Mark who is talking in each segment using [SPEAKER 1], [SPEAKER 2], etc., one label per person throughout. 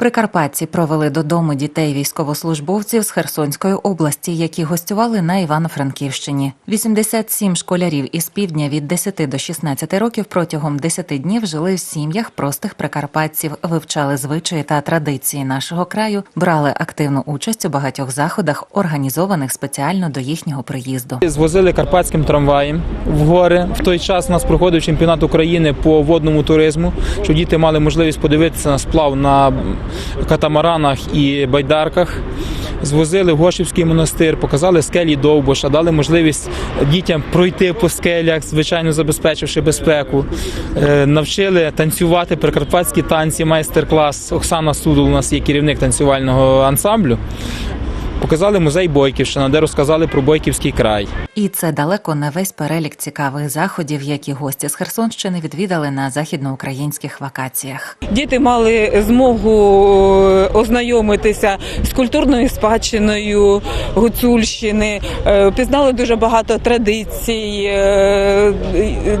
[SPEAKER 1] Прикарпатці провели додому дітей військовослужбовців з Херсонської області, які гостювали на Івано-Франківщині. 87 школярів із півдня від 10 до 16 років протягом 10 днів жили в сім'ях простих прикарпатців, вивчали звичаї та традиції нашого краю, брали активну участь у багатьох заходах, організованих спеціально до їхнього приїзду.
[SPEAKER 2] Звозили карпатським трамваєм в гори. В той час у нас проходив чемпіонат України по водному туризму, щоб діти мали можливість подивитися на сплав на катамаранах і байдарках. Звозили в Гошівський монастир, показали скелі Довбуша, дали можливість дітям пройти по скелях, звичайно забезпечивши безпеку. Е, Навчили танцювати прикарпатські танці, майстер-клас. Оксана Судул у нас є керівник танцювального ансамблю. Показали музей Бойківщина, де розказали про Бойківський край.
[SPEAKER 1] І це далеко не весь перелік цікавих заходів, які гості з Херсонщини відвідали на західноукраїнських вакаціях.
[SPEAKER 3] Діти мали змогу е, ознайомитися з культурною спадщиною Гуцульщини, е, пізнали дуже багато традицій, е,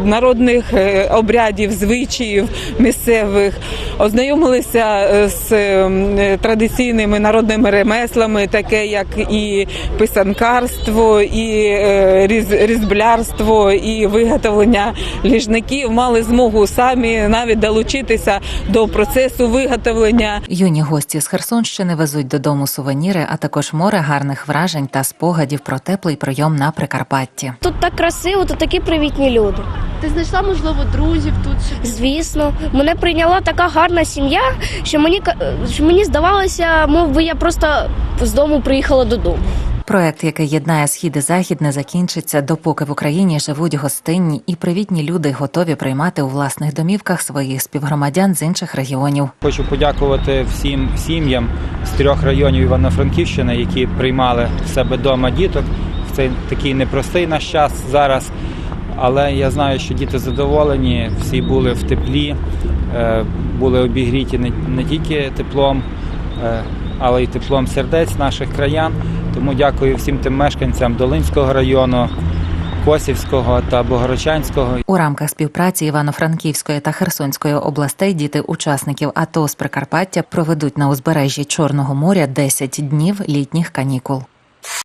[SPEAKER 3] народних обрядів, звичаїв місцевих, ознайомилися з е, традиційними народними ремеслами, таке як і писанкарство, і е, різблярство, і виготовлення ліжників. Мали змогу самі навіть долучитися до процесу виготовлення.
[SPEAKER 1] Юні гості з Херсонщини везуть додому сувеніри, а також море гарних вражень та спогадів про теплий прийом на Прикарпатті.
[SPEAKER 4] Тут так красиво, тут такі привітні люди.
[SPEAKER 5] Ти знайшла, можливо, друзів тут собі?
[SPEAKER 4] Звісно, мене прийняла така гарна сім'я, що мені що мені здавалося, мов би я просто з дому приїхала додому.
[SPEAKER 1] Проект, який єднає схід і захід, не закінчиться, допоки в Україні живуть гостинні і привітні люди, готові приймати у власних домівках своїх співгромадян з інших регіонів.
[SPEAKER 2] Хочу подякувати всім сім'ям з трьох районів Івано-Франківщини, які приймали в себе вдома діток в цей такий непростий наш час зараз. Але я знаю, що діти задоволені, всі були в теплі, е, були обігріті не, не тільки теплом, е, але й теплом сердець наших краян. Тому дякую всім тим мешканцям Долинського району, Косівського та Богородчанського.
[SPEAKER 1] У рамках співпраці Івано-Франківської та Херсонської областей діти учасників АТО з Прикарпаття проведуть на узбережжі Чорного моря 10 днів літніх канікул.